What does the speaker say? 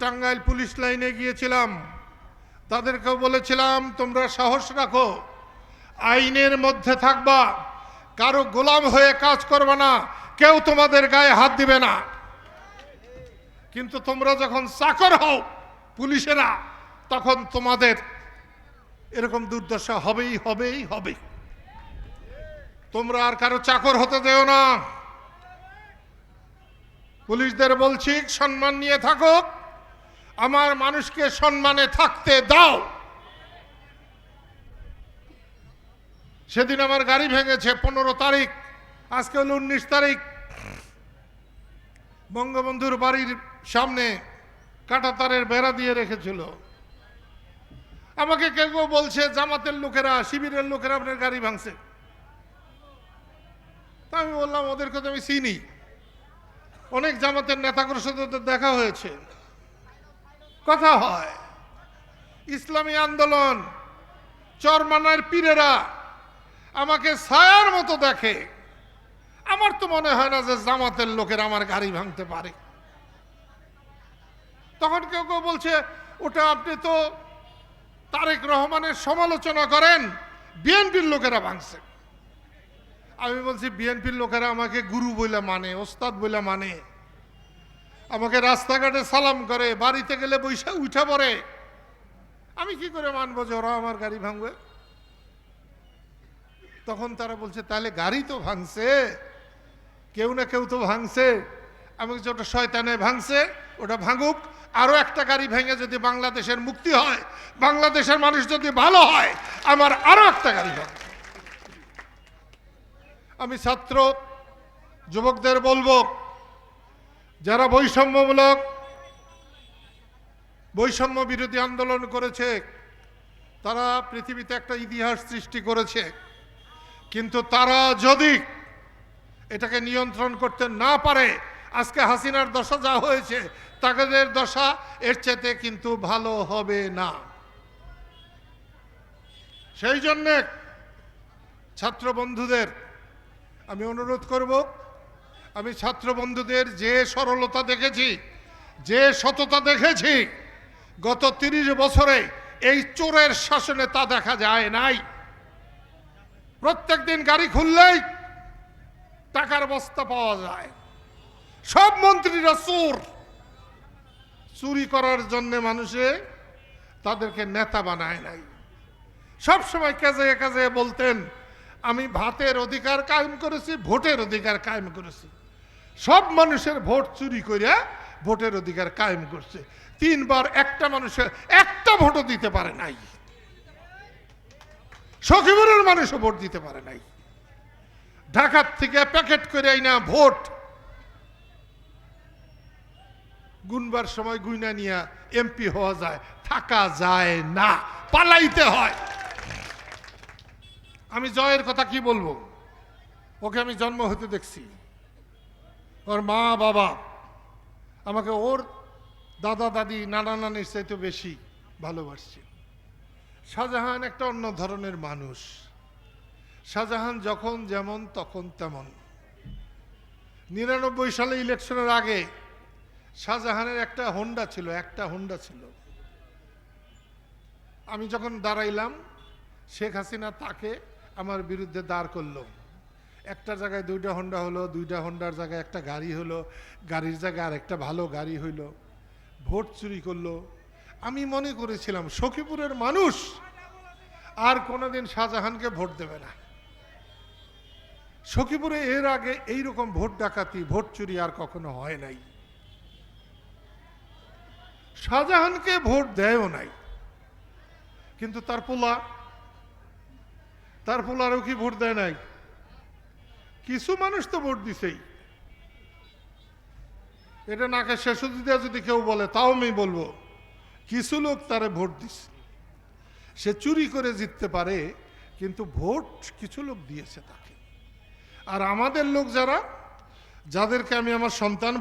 Tangail police লাইনে গিয়েছিলাম। তাদেরকেও বলেছিলাম, তোমরা সাহস রাখো। আইনের মধ্যে থাকবা। কারও গোলাম হয়ে কাজ করবে না। কেউ তোমাদের গায়ে হাত দিবে না। কিন্তু তোমরা যখন চাকর হও পুলিশেরা, তখন তোমাদের এরকম দুর্দশা হবেই হবেই হবে তোমরা আর কারও চাকর হতে দেও না। পুলিশদের বলছি, সম্মান নিয়ে থাকো আমার মানুষকে সম্মানে থাকতে দাও। সেদিন আমার গাড়ি ভেঙেছে পনেরো তারিখ, আজকে হলো উনিশ তারিখ। বঙ্গবন্ধুর বাড়ির সামনে কাঁটাতারের বেড়া দিয়ে রেখেছিল। আমাকে কেউ বলছে, জামাতের লোকেরা, শিবিরের লোকেরা আপনার গাড়ি ভাঙছে। তা আমি বললাম, ওদেরকে তো আমি চিনি। অনেক জামাতের নেতাগুলোর সাথে দেখা হয়েছে। কথা হয়। ইসলামী আন্দোলন, চরমানার পীরেরা আমাকে ছায়ার মতো দেখে। আমার তো মনে হয় না যে জামাতের লোকের আমার গাড়ি ভাঙতে পারে। তখন কেউ কেউ বলছে, ওটা আপনি তো তারেক রহমানের সমালোচনা করেন, বিএনপির লোকেরা ভাঙছে। আমি বলছি, বিএনপির লোকেরা আমাকে গুরু বলে মানে ওস্তাদ বলে মানে। আমাকে রাস্তাঘাটে সালাম করে, বাড়িতে গেলে বৈশা উঠে পড়ে। আমি কি করে মানবো যে ওরা আমার গাড়ি ভাঙবে? তখন তারা বলছে, তাহলে গাড়ি তো ভাঙছে, কেউ না কেউ তো ভাঙছে। আমি বলছি, ওটা শয়তানে ভাঙছে, ওটা ভাঙুক। আরও একটা গাড়ি ভেঙে যদি বাংলাদেশের মুক্তি হয়, বাংলাদেশের মানুষ যদি ভালো হয়, আমার আরও একটা গাড়ি ভাঙবে। আমি ছাত্র, যুবকদের বলব যারা বৈষম্যমূলক, বৈষম্য বিরোধী আন্দোলন করেছে, তারা পৃথিবীতে একটা ইতিহাস সৃষ্টি করেছে। কিন্তু তারা যদি এটাকে নিয়ন্ত্রণ করতে না পারে, আজকে হাসিনার দশা যা হয়েছে, তাদের দশা এর চেতে কিন্তু ভালো হবে না। সেই জন্যে ছাত্র বন্ধুদের আমি অনুরোধ করব আমি ছাত্র বন্ধুদের যে সরলতা দেখেছি, যে সততা দেখেছি, গত তিরিশ বছরে এই চোরের শাসনে তা দেখা যায় নাই। প্রত্যেক দিন গাড়ি খুললেই টাকার বস্তা পাওয়া যায়। সব মন্ত্রীরা চোর। চুরি করার জন্য মানুষে তাদেরকে নেতা বানায় নাই। সব সময় কাজে কাজে বলতেন, আমি ভাতের অধিকার কায়েম করেছি, ভোটের অধিকার কায়েম করেছি। সব মানুষের ভোট চুরি করে ভোটের অধিকার কায়েম করছে। তিনবার একটা মানুষের একটা ভোটও দিতে পারে নাই। সখীপুরের মানুষও ভোট দিতে পারে নাই। ঢাকার থেকে প্যাকেট করে আইনা ভোট। গুনবার সময় গুইনা নিয়ে এমপি হওয়া যায়, থাকা যায় না, পালাইতে হয়। আমি জয়ের কথা কি বলব? ওকে আমি জন্ম হতে দেখছি। ওর মা বাবা। আমাকে ওর দাদা দাদি, নানা নানির চাইতে বেশি ভালোবাসছে। শাহজাহান একটা অন্য ধরনের মানুষ। শাহজাহান যখন যেমন তখন তেমন। নিরানব্বই সালে ইলেকশনের আগে শাহজাহানের একটা হোন্ডা ছিল, একটা হোন্ডা ছিল। আমি যখন দাঁড়াইলাম, শেখ হাসিনা তাকে আমার বিরুদ্ধে দাঁড় করল। একটা জায়গায় দুইটা হন্ডা হলো, দুইটা হন্ডার জায়গায় একটা গাড়ি হলো, গাড়ির জায়গায় আর একটা ভালো গাড়ি হইল, ভোট চুরি করল। আমি মনে করেছিলাম, সখীপুরের মানুষ আর কোনোদিন শাহজাহানকে ভোট দেবে না। সখীপুরে এর আগে এই রকম ভোট ডাকাতি, ভোট চুরি আর কখনো হয় নাই। শাহজাহানকে ভোট দেয়ও নাই। কিন্তু তার পোলা, তার পোলারও কি ভোট দেয় নাই? কিছু মানুষ তো ভোট দিছেই। এটা নাকে শেষ দিয়া যদি কেউ বলে, তাও আমি বলব, কিছু লোক তারে ভোট দিছে। সে চুরি করে জিততে পারে, কিন্তু ভোট কিছু লোক দিয়েছে তাকে। আর আমাদের লোক যারা, যাদেরকে আমি আমার সন্তান